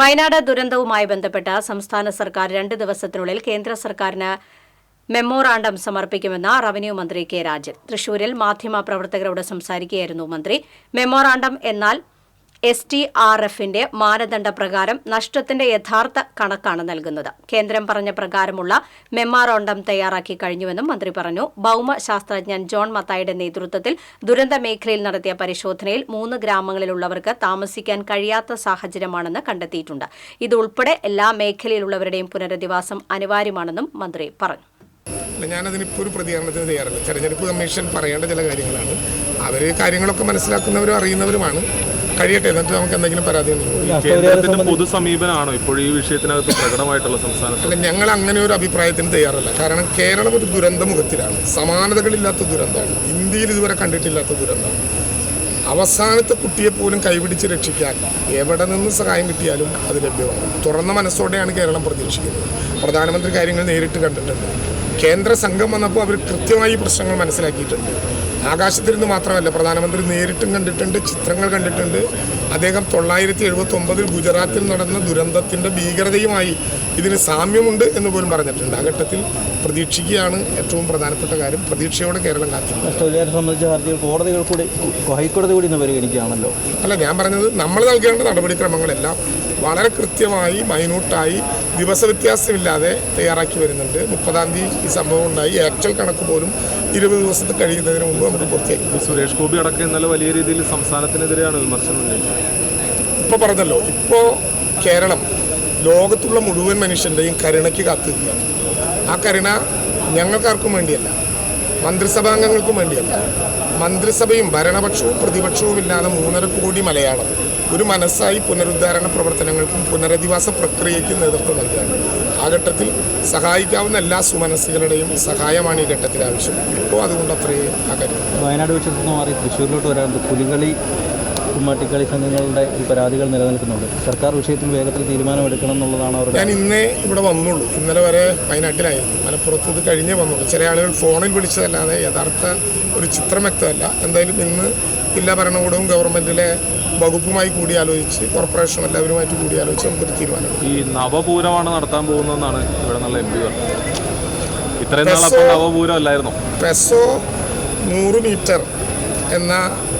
വയനാട് ദുരന്തവുമായി ബന്ധപ്പെട്ട് സംസ്ഥാന സർക്കാർ രണ്ട് ദിവസത്തിനുള്ളിൽ കേന്ദ്ര സർക്കാരിന് മെമ്മോറാണ്ടം സമർപ്പിക്കുമെന്ന് റവന്യൂ മന്ത്രി കെ രാജൻ. തൃശൂരിൽ മാധ്യമ പ്രവർത്തകരോട് സംസാരിക്കുകയായിരുന്നു മന്ത്രി. മെമ്മോറാണ്ടം എന്നാൽ എസ് ടി ആർ എഫിന്റെ മാനദണ്ഡ പ്രകാരം നഷ്ടത്തിന്റെ യഥാർത്ഥ കണക്കാണ് നൽകുന്നത്. കേന്ദ്രം പറഞ്ഞ പ്രകാരമുള്ള മെമ്മാറോണ്ടം തയ്യാറാക്കി കഴിഞ്ഞുവെന്നും മന്ത്രി പറഞ്ഞു. ഭൌമശാസ്ത്രജ്ഞൻ ജോൺ മത്തായുടെ നേതൃത്വത്തിൽ ദുരന്ത മേഖലയിൽ നടത്തിയ പരിശോധനയിൽ മൂന്ന് ഗ്രാമങ്ങളിലുള്ളവർക്ക് താമസിക്കാൻ കഴിയാത്ത സാഹചര്യമാണെന്ന് കണ്ടെത്തിയിട്ടുണ്ട്. ഇതുൾപ്പെടെ എല്ലാ മേഖലയിലുള്ളവരുടെയും പുനരധിവാസം അനിവാര്യമാണെന്നും മന്ത്രി പറഞ്ഞു. ഞാനതിനിപ്പോൾ ഒരു പ്രതികരണത്തിന് തയ്യാറല്ല. തെരഞ്ഞെടുപ്പ് കമ്മീഷൻ പറയേണ്ട ചില കാര്യങ്ങളാണ്. അവർ കാര്യങ്ങളൊക്കെ മനസ്സിലാക്കുന്നവരും അറിയുന്നവരുമാണ്. കഴിയട്ടെ എന്നിട്ട് നമുക്ക് എന്തെങ്കിലും പരാതി ഉണ്ടെങ്കിൽ കേന്ദ്രത്തിന്റെ പൊതു സമീപനമാണോ ഇപ്പോൾ ഈ വിഷയത്തിനകത്ത് പ്രകടമായിട്ടുള്ള അല്ല ഞങ്ങൾ അങ്ങനെ ഒരു അഭിപ്രായത്തിന് തയ്യാറല്ല. കാരണം കേരളം ഒരു ദുരന്ത മുഖത്തിലാണ്. സമാനതകളില്ലാത്ത ദുരന്തമാണ്. ഇന്ത്യയിൽ ഇതുവരെ കണ്ടിട്ടില്ലാത്ത ദുരന്തമാണ്. അവസാനത്തെ കുട്ടിയെ പോലും കൈപിടിച്ച് രക്ഷിക്കാൻ എവിടെ നിന്ന് സഹായം കിട്ടിയാലും അത് ലഭ്യമാണ്. തുറന്ന മനസ്സോടെയാണ് കേരളം പ്രതീക്ഷിക്കുന്നത്. പ്രധാനമന്ത്രി കാര്യങ്ങൾ നേരിട്ട് കണ്ടിട്ടുണ്ട്. കേന്ദ്ര സംഘം വന്നപ്പോൾ അവർ കൃത്യമായി പ്രശ്നങ്ങൾ മനസ്സിലാക്കിയിട്ടുണ്ട്. ആകാശത്തിരുന്ന് മാത്രമല്ല പ്രധാനമന്ത്രി നേരിട്ടും കണ്ടിട്ടുണ്ട് ചിത്രങ്ങൾ കണ്ടിട്ടുണ്ട്. അദ്ദേഹം തൊള്ളായിരത്തി എഴുപത്തി ഒമ്പതിൽ ഗുജറാത്തിൽ നടന്ന ദുരന്തത്തിന്റെ ഭീകരതയുമായി ഇതിന് സാമ്യമുണ്ട് എന്ന് പോലും പറഞ്ഞിട്ടുണ്ട്. ആ ഘട്ടത്തിൽ പ്രതീക്ഷിക്കുകയാണ് ഏറ്റവും പ്രധാനപ്പെട്ട കാര്യം. പ്രതീക്ഷയോടെ കേരളം കാത്തിരിക്കും നഷ്ടപരിഹാരം സംബന്ധിച്ച ഹർജികൾ കോടതികൾ കൂടി ഹൈക്കോടതി കൂടി ഇന്ന് പരിഗണിക്കുകയാണല്ലോ. അല്ല ഞാൻ പറഞ്ഞത് നമ്മൾ നൽകേണ്ട നടപടിക്രമങ്ങളെല്ലാം വളരെ കൃത്യമായി മൈന്യൂട്ടായി ദിവസ വ്യത്യാസമില്ലാതെ തയ്യാറാക്കി വരുന്നുണ്ട്. മുപ്പതാം തീയതി ഈ സംഭവം ഉണ്ടായി. ആക്ച്വൽ കണക്ക് പോലും ഇരുപത് ദിവസത്തിൽ കഴിയുന്നതിന് മുമ്പ് നമുക്ക് പൂർത്തിയാക്കി. സുരേഷ് ഗോപി അടക്കം ഇന്നലെ വലിയ രീതിയിൽ സംസ്ഥാനത്തിനെതിരെയാണ് വിമർശനം ഇപ്പോൾ പറഞ്ഞല്ലോ ഇപ്പോൾ കേരളം ലോകത്തുള്ള മുഴുവൻ മനുഷ്യന്റെയും കരുണയ്ക്ക് കാത്തിരിക്കുകയാണ്. ആ കരുണ ഞങ്ങൾക്കാർക്കും വേണ്ടിയല്ല മന്ത്രിസഭാംഗങ്ങൾക്കും വേണ്ടിയല്ല മന്ത്രിസഭയും ഭരണപക്ഷവും പ്രതിപക്ഷവും ഇല്ലാതെ മൂന്നര കോടി മലയാളം ഒരു മനസ്സായി പുനരുദ്ധാരണ പ്രവർത്തനങ്ങൾക്കും പുനരധിവാസ പ്രക്രിയയ്ക്കും നേതൃത്വം നൽകുകയാണ്. ആ ഘട്ടത്തിൽ സഹായിക്കാവുന്ന എല്ലാ സുമനസ്സുകളുടെയും സഹായമാണ് ഈ ഘട്ടത്തിൽ ആവശ്യം. ഇപ്പോൾ അതുകൊണ്ട് അത്രയും ആ കാര്യം. വയനാട് വിഷയത്തിൽ നിന്ന് മാറി തൃശ്ശൂരിലോട്ട് വരാറുണ്ട് പുലികളി കുമ്മാട്ടിക്കളി സംഘങ്ങളുടെ ഈ പരാതികൾ നിലനിൽക്കുന്നുണ്ട്. സർക്കാർ വിഷയത്തിൽ വേഗത്തിൽ തീരുമാനമെടുക്കണം എന്നുള്ളതാണ് അവർ ഞാൻ ഇന്നേ ഇവിടെ വന്നുള്ളൂ. ഇന്നലെ വരെ വയനാട്ടിലായിരുന്നു. മലപ്പുറത്ത് ഇത് കഴിഞ്ഞേ വന്നുള്ളൂ. ചില ആളുകൾ ഫോണിൽ വിളിച്ചതല്ലാതെ യഥാർത്ഥ ഒരു ചിത്രം വ്യക്തമല്ല. എന്തായാലും ഇന്ന് ജില്ലാ ഭരണകൂടവും ഗവൺമെന്റിലെ വകുപ്പുമായി കൂടിയാലോചിച്ച് കോർപ്പറേഷനും എല്ലാവരുമായിട്ട് കൂടിയാലോചിച്ച് നമുക്കൊരു തീരുമാനം ഈ നവപൂരമാണ് നടത്താൻ പോകുന്നതെന്നാണ് ഇവിടെ നിന്നുള്ള എം പി പറഞ്ഞത് ഇത്രയും നവപൂരം അല്ലായിരുന്നു? പെസോ നൂറ് മീറ്റർ എന്ന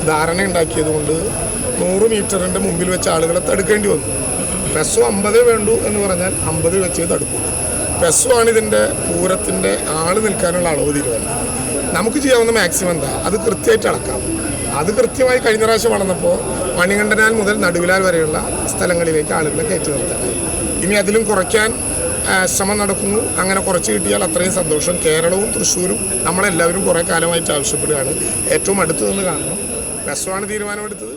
ധാരണ ഉണ്ടാക്കിയതുകൊണ്ട് നൂറ് മീറ്ററിന്റെ മുമ്പിൽ വെച്ച് ആളുകളെ തടുക്കേണ്ടി വന്നു. പെസോ അമ്പതേ വേണ്ടു എന്ന് പറഞ്ഞാൽ അമ്പത് വെച്ച് തടുക്കും. പെസോ ആണ് ഇതിന്റെ പൂരത്തിന്റെ ആൾ നിൽക്കാനുള്ള അളവ് തീരുമാനം. നമുക്ക് ചെയ്യാവുന്ന മാക്സിമം എന്താ? അത് കൃത്യമായിട്ട് അളക്കാം. അത് കൃത്യമായി കഴിഞ്ഞ പ്രാവശ്യം വളർന്നപ്പോൾ മണികണ്ഠനാൽ മുതൽ നടുവിലാൽ വരെയുള്ള സ്ഥലങ്ങളിലേക്ക് ആളുകളെ കയറ്റി നിർത്തുക. ഇനി അതിലും കുറയ്ക്കാൻ ശ്രമം നടക്കുന്നു. അങ്ങനെ കുറച്ച് കിട്ടിയാൽ അത്രയും സന്തോഷം. കേരളവും തൃശ്ശൂരും നമ്മളെല്ലാവരും കുറേ കാലമായിട്ട് ആവശ്യപ്പെടുകയാണ്. ഏറ്റവും അടുത്ത് നിന്ന് കാണണം. ബസ്സാണ് തീരുമാനമെടുത്തത്.